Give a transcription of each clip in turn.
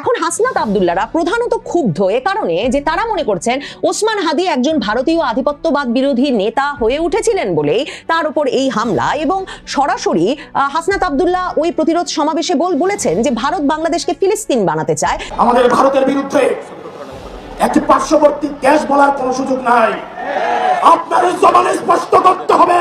এখন হাসনাত আবদুল্লারা প্রধানত ক্ষুব্ধ। এ কারণে যে তারা মনে করছেন, ওসমান হাদি একজন ভারতীয় আধিপত্যবাদ বিরোধী নেতা হয়ে উঠেছিলেন বলেই তার উপর এই হামলা এবং সরাসরি হাসনাত আবদুল্লাহ ওই প্রতিরোধ সমাবেশে বল বলেছেন যে ভারত বাংলাদেশকে ফিলিস্তিন বানাতে চায়। আমাদের ভারতের বিরুদ্ধে একটি পার্শ্ববর্তী দেশ বলার কোনো সুযোগ নাই। আপনার জবানে স্পষ্ট করতে হবে,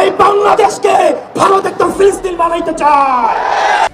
এই বাংলাদেশকে ভারত ফিলিস্তিন বানাইতে চায়।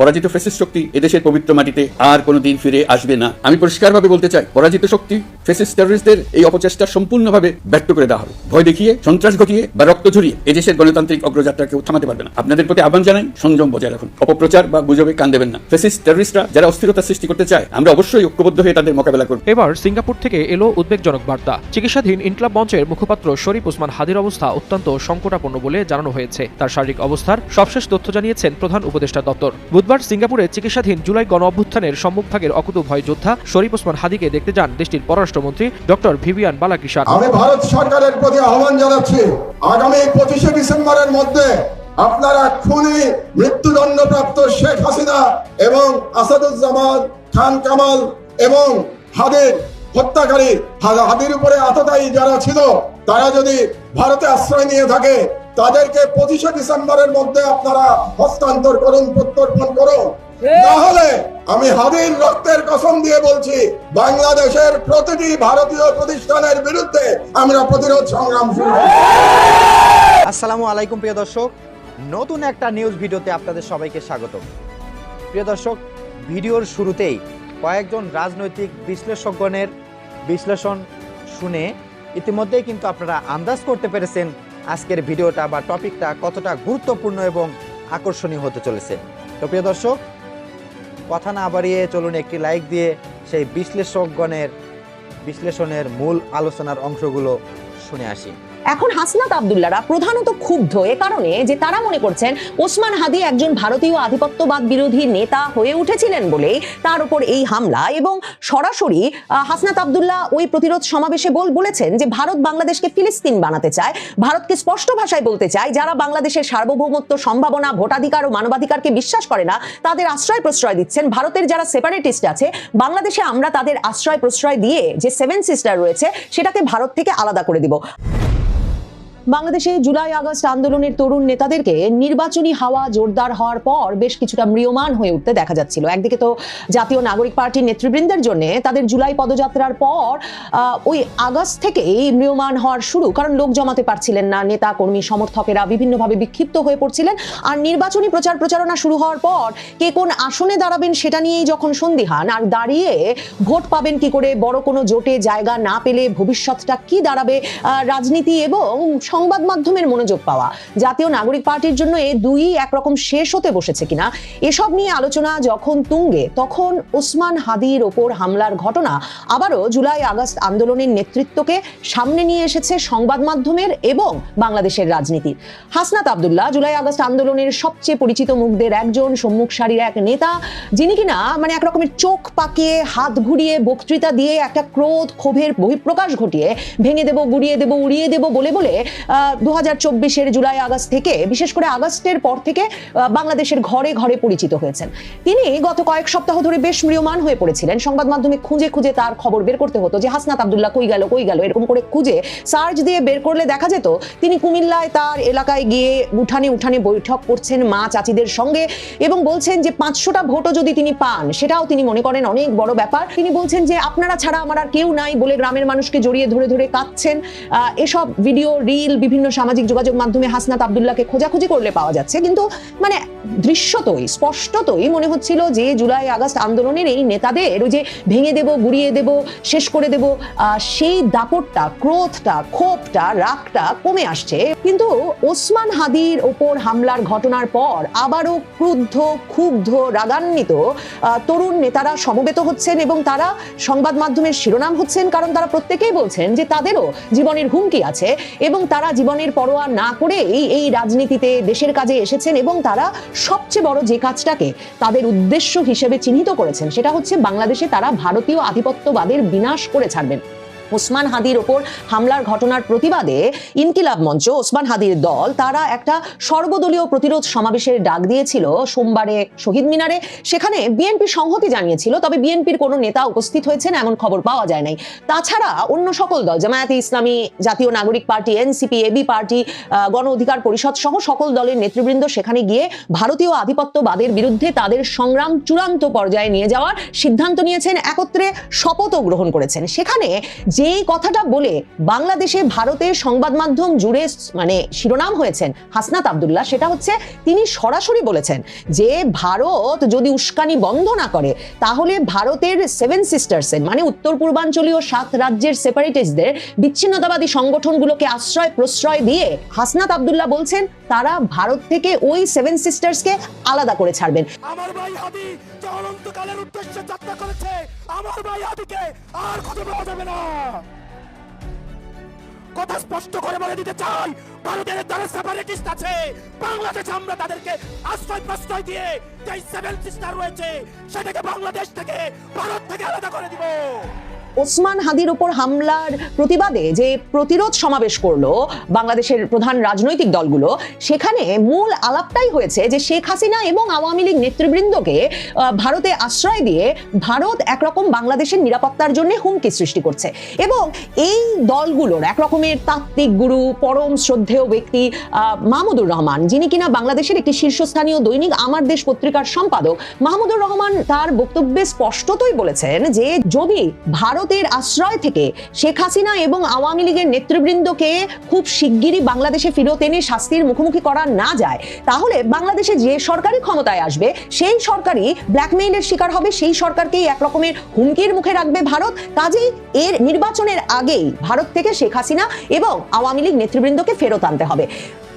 পরাজিত ফেসিস্ট শক্তি এদেশের পবিত্র মাটিতে আর কোনোদিন ফিরে আসবে না। আমি পরিষ্কারভাবে বলতে চাই পরাজিত শক্তি ফেসিস্ট টেররিস্টদের এই অপচেষ্টা সম্পূর্ণভাবে ব্যর্থ করে দেওয়া হবে। ভয় দেখিয়ে সন্ত্রাস ঘটিয়ে বা রক্ত ঝরিয়ে এদেশের গণতান্ত্রিক অগ্রযাত্রা কেউ থামাতে পারবে না। আপনাদের প্রতি আহ্বান জানাই সংযম বজায় রাখুন। অপপ্রচার বা গুজবে কান দেবেন না। ফেসিস টেররিস্টরা যারা অস্থিরতা সৃষ্টি করতে চায় আমরা অবশ্যই ঐক্যবদ্ধ হয়ে তাদের মোকাবেলা করব। এবার সিঙ্গাপুর থেকে এলো উদ্বেগজনক বার্তা। চিকিৎসাধীন ইনকলাব মঞ্চের মুখপাত্র শরীফ ওসমান হাদির অবস্থা অত্যন্ত সংকটাপন্ন বলে জানানো হয়েছে। তার শারীরিক অবস্থার সবশেষ তথ্য জানিয়েছেন প্রধান উপদেষ্টা দপ্তর বুধবার সিঙ্গাপুরে চিকিৎসাধীন জুলাই গণ অভ্যুত্থানের সম্মুখভাগের অকুত ভয় যোদ্ধা শরীফ ওসমান হাদিকে দেখতে যান দেশটির পররাষ্ট্রমন্ত্রী ডক্টর ভিভিয়ান বালাকিশান আমি ভারত সরকারের প্রতি আহ্বান জানাচ্ছি, আগামী পঁচিশে ডিসেম্বরের মধ্যে আপনারা খুনি, মৃত্যুদণ্ডপ্রাপ্ত শেখ হাসিনা এবং আসাদুজ্জামান খান কামাল এবং হাদের হত্যাকারী হাদির উপরে আততায়ী যারা ছিল, তারা যদি ভারতে আশ্রয় নিয়ে থাকে তাদেরকে পঁচিশে ডিসেম্বরের মধ্যে আপনারা হস্তান্তর করুন, প্রত্যর্পণ করুন। তাহলে আমি হাদির রক্তের কসম দিয়ে বলছি, বাংলাদেশের প্রতিটি ভারতীয় প্রতিষ্ঠানের বিরুদ্ধে আমরা প্রতিরোধ সংগ্রাম শুরু। আসসালামু আলাইকুম, প্রিয় দর্শক। নতুন একটা নিউজ ভিডিওতে আপনাদের সবাইকে স্বাগত প্রিয় দর্শক, ভিডিওর শুরুতেই কয়েকজন রাজনৈতিক বিশ্লেষকগণের বিশ্লেষণ শুনে ইতিমধ্যেই কিন্তু আপনারা আন্দাজ করতে পেরেছেন আজকের ভিডিওটা বা টপিকটা কতটা গুরুত্বপূর্ণ এবং আকর্ষণীয় হতে চলেছে। তো প্রিয় দর্শক, কথা না বাড়িয়ে চলুন একটি লাইক দিয়ে সেই বিশ্লেষকগণের, বিশ্লেষণের মূল আলোচনার অংশগুলো শুনে আসি। এখন হাসনাত আবদুল্লারা প্রধানত ক্ষুব্ধ। এ কারণে যে তারা মনে করছেন, ওসমান হাদি একজন ভারতীয় আধিপত্যবাদ বিরোধী নেতা হয়ে উঠেছিলেন বলেই তার উপর এই হামলা এবং সরাসরি হাসনাত আবদুল্লাহ ওই প্রতিরোধ সমাবেশে বল বলেছেন যে ভারত বাংলাদেশকে ফিলিস্তিন বানাতে চায়। ভারতকে স্পষ্ট ভাষায় বলতে চায়, যারা বাংলাদেশের সার্বভৌমত্ব সম্ভাবনা, ভোটাধিকার ও মানবাধিকারকে বিশ্বাস করে না, তাদের আশ্রয় প্রশ্রয় দিচ্ছেন। ভারতের যারা সেপারেটিস্ট আছে, বাংলাদেশে আমরা তাদের আশ্রয় প্রশ্রয় দিয়ে যে সেভেন সিস্টার রয়েছে, সেটাকে ভারত থেকে আলাদা করে দিব। বাংলাদেশে জুলাই আগস্ট আন্দোলনের তরুণ নেতাদেরকে নির্বাচনী হাওয়া জোরদার হওয়ার পর বেশ কিছুটা ম্রিয়মান হয়ে উঠতে দেখা যাচ্ছিল। একদিকে তো জাতীয় নাগরিক পার্টির নেতৃবৃন্দের জন্য তাদের জুলাই পদযাত্রার পর ওই আগস্ট থেকেই ম্রিয়মান হওয়ার শুরু। কারণ লোক জমাতে পারছিলেন না, নেতা, কর্মী, সমর্থকেরা বিভিন্নভাবে বিক্ষিপ্ত হয়ে পড়ছিলেন। আর নির্বাচনী প্রচার প্রচারণা শুরু হওয়ার পর কে কোন আসনে দাঁড়াবেন সেটা নিয়েই যখন সন্দিহান, আর দাঁড়িয়ে ভোট পাবেন কি করে, বড় কোনো জোটে জায়গা না পেলে ভবিষ্যৎটা কি দাঁড়াবে রাজনীতি এবং সংবাদ মাধ্যমের মনোযোগ পাওয়া। জাতীয় নাগরিক পার্টির জন্য এ দুই একরকম শেষ হতে বসেছে কিনা, এসব নিয়ে আলোচনা যখন তুঙ্গে, তখন ওসমান হাদির ওপর হামলার ঘটনা আবারও জুলাই আগস্ট আন্দোলনের নেতৃত্বকে সামনে নিয়ে এসেছে সংবাদ মাধ্যমের এবং বাংলাদেশের রাজনীতির হাসনাত আবদুল্লাহ জুলাই আগস্ট আন্দোলনের সবচেয়ে পরিচিত মুখদের একজন সম্মুখ সারির এক নেতা, যিনি কিনা মানে এক রকমের চোখ পাকিয়ে, হাত ঘুরিয়ে, বক্তৃতা দিয়ে একটা ক্রোধ ক্ষোভের বহিঃপ্রকাশ ঘটিয়ে, ভেঙে দেব, গুড়িয়ে দেব, উড়িয়ে দেব বলে বলে দু হাজার চব্বিশের জুলাই আগস্ট থেকে, বিশেষ করে আগস্টের পর থেকে বাংলাদেশের ঘরে ঘরে পরিচিত হয়েছেন। তিনি গত কয়েক সপ্তাহ ধরে বেশ ম্রিয়মান হয়ে পড়েছিলেন। সংবাদ মাধ্যমে খুঁজে খুঁজে তার খবর বের করতে হতো যে, হাসনাত আবদুল্লাহ কই গেল কই গেল, এরকম করে খুঁজে সার্চ দিয়ে বের করলে দেখা যেত, তিনি কুমিল্লায় তার এলাকায় গিয়ে উঠানে উঠানে বৈঠক করছেন মা চাচিদের সঙ্গে এবং বলছেন যে, পাঁচশোটা ভোটও যদি তিনি পান, সেটাও তিনি মনে করেন অনেক বড় ব্যাপার। তিনি বলছেন যে, আপনারা ছাড়া আমার আর কেউ নাই বলে গ্রামের মানুষকে জড়িয়ে ধরে ধরে কাঁদছেন। এসব ভিডিও, রিল বিভিন্ন সামাজিক যোগাযোগ মাধ্যমে হাসনাত আবদুল্লাহকে খোঁজাখুঁজি করলে পাওয়া যাচ্ছে। কিন্তু মানে দৃশ্যতই, স্পষ্টতই মনে হচ্ছিল যে, জুলাই আগস্ট আন্দোলনের এই নেতাদের ওই যে ভেঙে দেব, গুড়িয়ে দেব, শেষ করে দেব সেই দাপটটা, ক্রোধটা, ক্ষোভটা, রাগটা কমে আসছে। কিন্তু ওসমান হাদির ওপর হামলার ঘটনার পর আবারও ক্রুদ্ধ, ক্ষুব্ধ, রাগান্বিত তরুণ নেতারা সমবেত হচ্ছেন এবং তারা সংবাদ মাধ্যমের শিরোনাম হচ্ছেন, কারণ তারা প্রত্যেকেই বলছেন যে তাদেরও জীবনের হুমকি আছে এবং তারা জীবনের পরোয়া না করে এই এই রাজনীতিতে দেশের কাজে এসেছেন এবং তারা সবচেয়ে বড় যে কাজটাকে তাদের উদ্দেশ্য হিসেবে চিহ্নিত করেছেন, সেটা হচ্ছে বাংলাদেশে তারা ভারতীয় আধিপত্যবাদের বিনাশ করে ছাড়বেন। ওসমান হাদির ওপর হামলার ঘটনার প্রতিবাদে ইনকিলাব মঞ্চ, ওসমান হাদির দল, তারা একটা সর্বদলীয় প্রতিরোধ সমাবেশের ডাক দিয়েছিল সোমবারে শহীদ মিনারে। সেখানে বিএনপি সংহতি জানিয়েছিল, তবে বিএনপির কোনো নেতা উপস্থিত হয়েছেন এমন খবর পাওয়া যায় নাই। তাছাড়া অন্য সকল দল, জামায়াতে ইসলামী, জাতীয় নাগরিক পার্টি, এনসিপি, এবি পার্টি গণ অধিকার পরিষদ সহ সকল দলের নেতৃবৃন্দ সেখানে গিয়ে ভারতীয় আধিপত্যবাদের বিরুদ্ধে তাদের সংগ্রাম চূড়ান্ত পর্যায়ে নিয়ে যাওয়ার সিদ্ধান্ত নিয়েছেন, একত্রে শপথও গ্রহণ করেছেন। সেখানে যেই কথাটা বলে বাংলাদেশে ভারতের সংবাদ মাধ্যম জুড়ে মানে শিরোনাম হয়েছেন হাসনাত আবদুল্লাহ, সেটা হচ্ছে তিনি সরাসরি বলেছেন যে ভারত যদি উস্কানি বন্ধ না করে, তাহলে ভারতের সেভেন সিস্টার্সের মানে উত্তর পূর্বাঞ্চলীয় সাত রাজ্যের সেপারেটিস্টদের বিচ্ছিন্নতাবাদী সংগঠনগুলোকে আশ্রয় প্রশ্রয় দিয়ে হাসনাত আবদুল্লাহ বলছেন তারা ভারত থেকে ওই সেভেন সিস্টার্সকে আলাদা করে ছাড়বেন। আমার ভাই হাদি অনন্তকালের উদ্দেশ্যে যাত্রা করেছে, আমার ভাই হাদিকে আর খুঁজে পাওয়া যাবে না। কথা স্পষ্ট করে বলে দিতে চাই, ভারতের সেপারেটিস্ট আছে, বাংলাদেশে আমরা তাদেরকে আশ্রয় প্রশ্রয় দিয়ে সেভেন সিস্টার রয়েছে, সেটাকে বাংলাদেশ থেকে, ভারত থেকে আলাদা করে দিব। ওসমান হাদির উপর হামলার প্রতিবাদে যে প্রতিরোধ সমাবেশ করল বাংলাদেশের প্রধান রাজনৈতিক দলগুলো, সেখানে মূল আলাপটাই হয়েছে যে শেখ হাসিনা এবং আওয়ামী লীগ নেতৃবৃন্দকে ভারতে আশ্রয় দিয়ে ভারত একরকম বাংলাদেশের নিরাপত্তার জন্য হুমকি সৃষ্টি করছে। এবং এই দলগুলোর একরকমের তাত্ত্বিক গুরু, পরম শ্রদ্ধেয় ব্যক্তি মাহমুদুর রহমান, যিনি কিনা বাংলাদেশের একটি শীর্ষস্থানীয় দৈনিক আমার দেশ পত্রিকার সম্পাদক, মাহমুদুর রহমান তার বক্তব্যে স্পষ্টতই বলেছেন যে যদি ভারতের আশ্রয় থেকে শেখ হাসিনা এবং আওয়ামী লীগের নেতৃবৃন্দকে খুব শিগগিরই বাংলাদেশে ফেরত এনে শাস্তির মুখোমুখি করা না যায়। তাহলে বাংলাদেশে যে সরকারি ক্ষমতায় আসবে, সেই সরকারই ব্ল্যাকমেইলের শিকার হবে, সেই সরকারকেই এক রকমের হুমকির মুখে রাখবে ভারত। কাজেই এর নির্বাচনের আগেই ভারত থেকে শেখ হাসিনা এবং আওয়ামী লীগ নেতৃবৃন্দকে ফেরত আনতে হবে।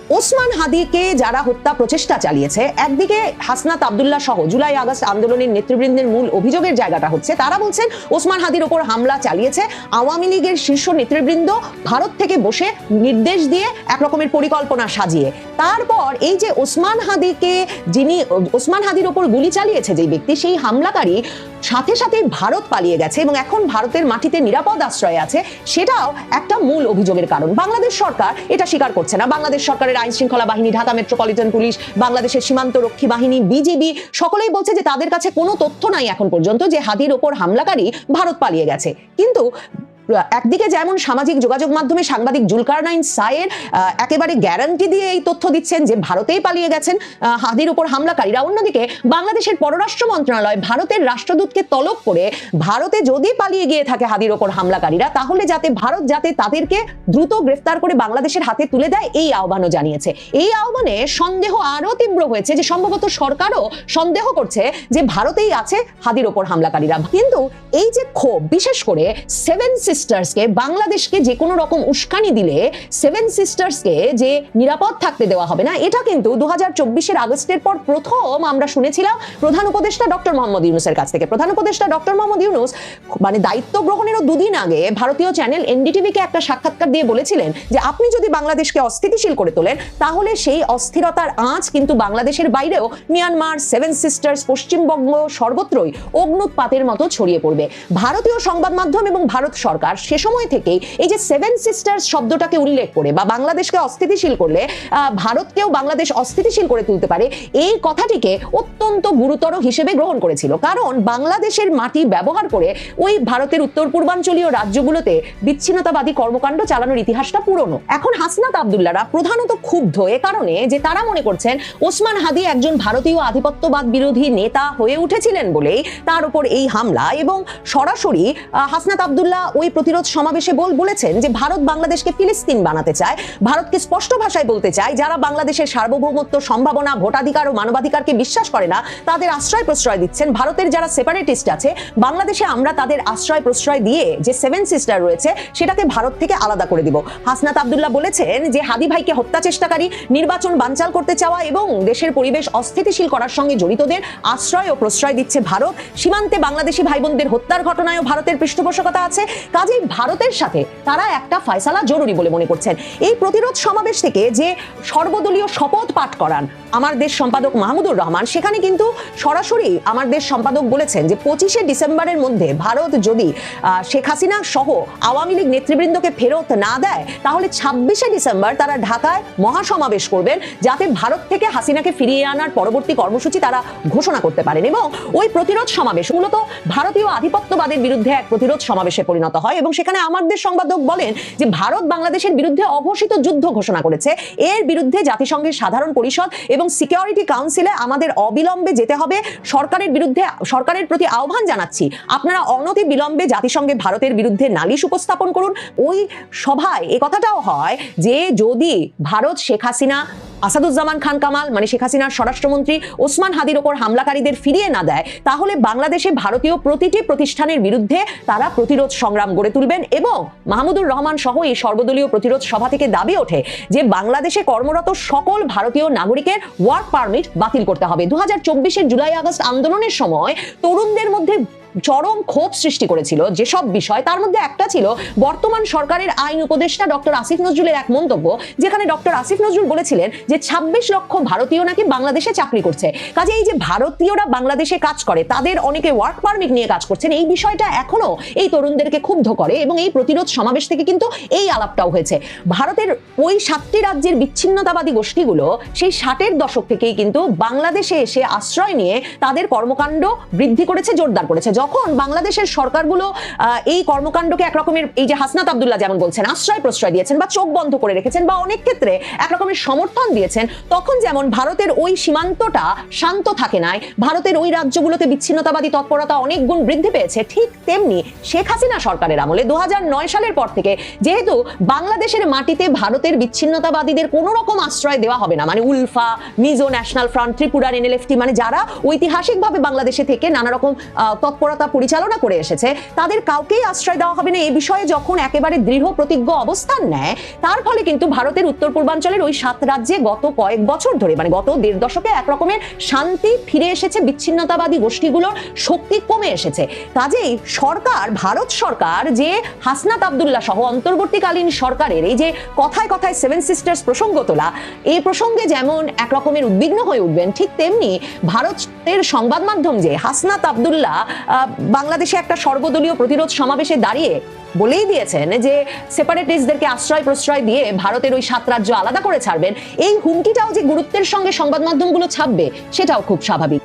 ওসমান হাদিকে যারা হত্যা প্রচেষ্টা চালিয়েছে, একদিকে হাসনাত আবদুল্লাহ সহ জুলাই আগস্ট আন্দোলনের নেতৃবৃন্দের মূল অভিযোগের জায়গাটা হচ্ছে, তারা বলছেন ওসমান হাদির ওপর হামলা চালিয়েছে। আওয়ামী লীগের শীর্ষ নেতৃবৃন্দ ভারত থেকে বসে নির্দেশ দিয়ে একরকমের পরিকল্পনা সাজিয়ে। তারপর এই যে ওসমান হাদিকে যিনি, ওসমান হাদির ওপর গুলি চালিয়েছে যে ব্যক্তি, সেই হামলাকারী সাথে সাথে ভারত পালিয়ে গেছে এবং এখন ভারতের মাটিতে নিরাপদ আশ্রয় আছে, সেটাও একটা মূল অভিযোগের কারণ। বাংলাদেশ সরকার এটা স্বীকার করছে না। বাংলাদেশ সরকারের আইন শৃঙ্খলা বাহিনী, ঢাকা মেট্রোপলিটন পুলিশ, বাংলাদেশের সীমান্ত রক্ষী বাহিনী, বিজিবি, সকলেই বলছে যে তাদের কাছে কোনো তথ্য নাই এখন পর্যন্ত যে হাতির ওপর হামলাকারী ভারত পালিয়ে গেছে। কিন্তু একদিকে যেমন সামাজিক যোগাযোগ মাধ্যমে সাংবাদিক জুলকারনাইন সায়ের একেবারে গ্যারান্টি দিয়ে এই তথ্য দিচ্ছেন যে ভারতেই পালিয়ে গেছেন হাদির উপর হামলাকারীরা। অন্যদিকে বাংলাদেশের পররাষ্ট্র মন্ত্রণালয় ভারতের রাষ্ট্রদূতকে তলব করে ভারতে যদি পালিয়ে গিয়ে থাকে হাদির ওপর হামলাকারীরা, তাহলে যাতে ভারত যাতে তাদেরকে দ্রুত গ্রেফতার করে বাংলাদেশের হাতে তুলে দেয়, এই আহ্বানও জানিয়েছে। এই আহ্বানে সন্দেহ আরও তীব্র হয়েছে যে সম্ভবত সরকারও সন্দেহ করছে যে ভারতেই আছে হাদির ওপর হামলাকারীরা। কিন্তু এই যে ক্ষোভ, বিশেষ করে সেভেন সিস্টার্সকে বাংলাদেশকে যে কোনো রকম উস্কানি দিলে সেভেন সিস্টার্সকে যে নিরাপদ থাকতে দেওয়া হবে না, এটা কিন্তু দু হাজার চব্বিশের আগস্টের পর প্রথম আমরা শুনেছিলাম প্রধান উপদেষ্টা ডক্টর মোহাম্মদ ইউনুসের কাছ থেকে। প্রধান উপদেষ্টা ডক্টর মোহাম্মদ ইউনুস মানে দায়িত্ব গ্রহণেরও দুদিন আগে ভারতীয় চ্যানেল এনডিটিভিকে একটা সাক্ষাৎকার দিয়ে বলেছিলেন যে, আপনি যদি বাংলাদেশকে অস্থিতিশীল করে তোলেন, তাহলে সেই অস্থিরতার আঁচ কিন্তু বাংলাদেশের বাইরেও মিয়ানমার সেভেন সিস্টার্স পশ্চিমবঙ্গ সর্বত্রই অগ্নুৎপাতের মতো ছড়িয়ে পড়বে। ভারতীয় সংবাদ মাধ্যম এবং ভারত সরকার সে সময় থেকেই এই যে সেভেন সিস্টার্স শব্দটাকে উল্লেখ করে বা বাংলাদেশকে অস্থিতিশীল করলে ভারতকেও বাংলাদেশ অস্থিতিশীল করে তুলতে পারে, এই কথাটিকে অত্যন্ত গুরুতর হিসেবে গ্রহণ করেছিল। কারণ বাংলাদেশের মাটি ব্যবহার করে ওই ভারতের উত্তর পূর্বাঞ্চলীয় রাজ্যগুলোতে বিচ্ছিন্নতাবাদী কর্মকাণ্ড চালানোর ইতিহাসটা পুরনো। এখন হাসনাত আবদুল্লারা প্রধানত ক্ষুব্ধ এ কারণে যে তারা মনে করছেন, ওসমান হাদি একজন ভারতীয় আধিপত্যবাদ বিরোধী নেতা হয়ে উঠেছিলেন বলেই তার উপর এই হামলা এবং সরাসরি হাসনাত আবদুল্লাহ ওই প্রতিরোধ সমাবেশে বল বলেছেন যে ভারত বাংলাদেশকে ফিলিস্তিন বানাতে চায়। ভারতকে স্পষ্ট ভাষায় বলতে চায়, যারা বাংলাদেশের সার্বভৌমত্ব সম্ভাবনা, ভোটাধিকার ও মানবাধিকারকে বিশ্বাস করে না, তাদের আশ্রয় প্রশ্রয় দিচ্ছেন। ভারতের যারা সেপারেটিস্ট আছে, বাংলাদেশে আমরা তাদের আশ্রয় প্রশ্রয় দিয়ে যে সেভেন সিস্টার রয়েছে, সেটাকে ভারত থেকে আলাদা করে দিব। হাসনাত আবদুল্লাহ বলেছেন যে হাদি ভাইকে হত্যা চেষ্টাকারী, নির্বাচন বানচাল করতে চাওয়া এবং দেশের পরিবেশ অস্থিতিশীল করার সঙ্গে জড়িতদের আশ্রয় ও প্রশ্রয় দিচ্ছে ভারত। সীমান্তে বাংলাদেশি ভাই বোনদের হত্যার ঘটনায়ও ভারতের পৃষ্ঠপোষকতা আছে। কাজেই ভারতের সাথে তারা একটা ফয়সালা জরুরি বলে মনে করছেন। এই প্রতিরোধ সমাবেশ থেকে যে সর্বদলীয় শপথ পাঠ করান আমার দেশ সম্পাদক মাহমুদুর রহমান, সেখানে কিন্তু সরাসরি আমার দেশ সম্পাদক বলেছেন যে পঁচিশে ডিসেম্বরের মধ্যে ভারত যদি শেখ হাসিনা সহ আওয়ামী লীগ নেতৃবৃন্দকে ফেরত না দেয়, তাহলে ছাব্বিশে ডিসেম্বর তারা ঢাকায় মহাসমাবেশ করবেন, যাতে ভারত থেকে হাসিনাকে ফিরিয়ে আনার পরবর্তী কর্মসূচি তারা ঘোষণা করতে পারেন। এবং ওই প্রতিরোধ সমাবেশ মূলত ভারতীয় আধিপত্যবাদের বিরুদ্ধে এক প্রতিরোধ সমাবেশে পরিণত হয়। এবং সেখানে আমাদের সংবাদক বলেন যে ভারত বাংলাদেশের বিরুদ্ধে অঘোষিত যুদ্ধ ঘোষণা করেছে। এর বিরুদ্ধে জাতিসংঘের সাধারণ পরিষদ এবং সিকিউরিটি কাউন্সিলে আমাদের অবিলম্বে যেতে হবে। সরকারের বিরুদ্ধে, সরকারের প্রতি আহ্বান জানাচ্ছি। আপনারা অনতি বিলম্বে জাতিসংঘে ভারতের বিরুদ্ধে নালিশ উপস্থাপন করুন। ওই সভায় এ কথাটাও হয় যে যদি ভারত শেখ হাসিনা আসাদুজ্জামান খান কামাল মানে শেখ হাসিনার স্বরাষ্ট্রমন্ত্রী ওসমান হাদির ওপর হামলাকারীদের ফিরিয়ে না দেয়, তাহলে বাংলাদেশে ভারতীয় প্রতিটি প্রতিষ্ঠানের বিরুদ্ধে তারা প্রতিরোধ সংগ্রাম গড়ে তুলবেন এবং মাহমুদুর রহমান সহ এই সর্বদলীয় প্রতিরোধ সভা থেকে দাবি ওঠে যে বাংলাদেশে কর্মরত সকল ভারতীয় নাগরিকের ওয়ার্ক পারমিট বাতিল করতে হবে। দু হাজার জুলাই আগস্ট আন্দোলনের সময় তরুণদের মধ্যে চরম ক্ষোভ সৃষ্টি করেছিল যেসব বিষয়, তার মধ্যে একটা ছিল বর্তমান সরকারের আইন উপদেষ্টা ডক্টর আসিফ নজরুলের এক মন্তব্য, যেখানে ডক্টর আসিফ নজরুল বলেছিলেন যে ২৬ লক্ষ ভারতীয় নাকি বাংলাদেশে চাকরি করছে। কাজে এই যে ভারতীয়রা বাংলাদেশে কাজ করে, তাদের অনেকে ওয়ার্ক পারমিট নিয়ে কাজ করছেন, এই বিষয়টা এখনও এই তরুণদেরকে ক্ষুব্ধ করে এবং এই প্রতিরোধ সমাবেশ থেকে কিন্তু এই আলাপটাও হয়েছে। ভারতের ওই সাতটি রাজ্যের বিচ্ছিন্নতাবাদী গোষ্ঠীগুলো সেই ষাটের দশক থেকেই কিন্তু বাংলাদেশে এসে আশ্রয় নিয়ে তাদের কর্মকাণ্ড বৃদ্ধি করেছে, জোরদার করেছে। যখন বাংলাদেশের সরকারগুলো এই কর্মকাণ্ডকে একরকমের এই যে হাসনাত আবদুল্লাহ যেমন বলছেন আশ্রয় প্রশ্রয় দিয়েছেন বা চোখ বন্ধ করে রেখেছেন বা অনেক ক্ষেত্রে একরকমের সমর্থন দিয়েছেন তখন যেমন ভারতের ওই সীমান্তটা শান্ত থাকে নাই ভারতের ওই রাজ্যগুলোতে বিচ্ছিন্নতাবাদী তৎপরতা অনেক গুণ বৃদ্ধি পেয়েছে ঠিক তেমনি শেখ হাসিনা সরকারের আমলে দু হাজার নয় সালের পর থেকে যেহেতু বাংলাদেশের মাটিতে ভারতের বিচ্ছিন্নতাবাদীদের কোনো রকম আশ্রয় দেওয়া হবে না মানে উলফা মিজো ন্যাশনাল ফ্রন্ট ত্রিপুরার এনএলএফটি মানে যারা ঐতিহাসিকভাবে বাংলাদেশে থেকে নানা রকম আহ, তৎপরতা পরিচালনা করে এসেছে। তাদের কাউকেই আশ্রয় দেওয়া হবে না। এই বিষয়ে যখন একেবারে দৃঢ় প্রতিজ্ঞ অবস্থান নেয়, তার ফলে কিন্তু ভারতের উত্তর পূর্বাঞ্চলের ওই সাত রাজ্যে গত কয়েক বছর ধরে মানে গত দেড় দশকে এক রকমের শান্তি ফিরে এসেছে, বিচ্ছিন্নতাবাদী গোষ্ঠীগুলোর শক্তি কমে এসেছে। কাজেই সরকার, ভারত সরকার, যে হাসনাত আবদুল্লাহ সহ অন্তর্বর্তীকালীন সরকারের এই যে কথায় কথায় সেভেন সিস্টার্স প্রসঙ্গ তোলা এই প্রসঙ্গে যেমন এক রকমের উদ্বিগ্ন হয়ে উঠবেন, ঠিক তেমনি ভারতের সংবাদ মাধ্যম যে হাসনাত আবদুল্লাহ বাংলাদেশে একটা সর্বদলীয় প্রতিরোধ সমাবেশে দাঁড়িয়ে বলেই দিয়েছেন যে সেপারেটিস্টদেরকে আশ্রয় প্রশ্রয় দিয়ে ভারতের ওই সাত রাজ্য আলাদা করে ছাড়বেন। এই হুমকিটাও যে গুরুত্বের সঙ্গে সংবাদ মাধ্যমগুলো ছাপবে, সেটাও খুব স্বাভাবিক।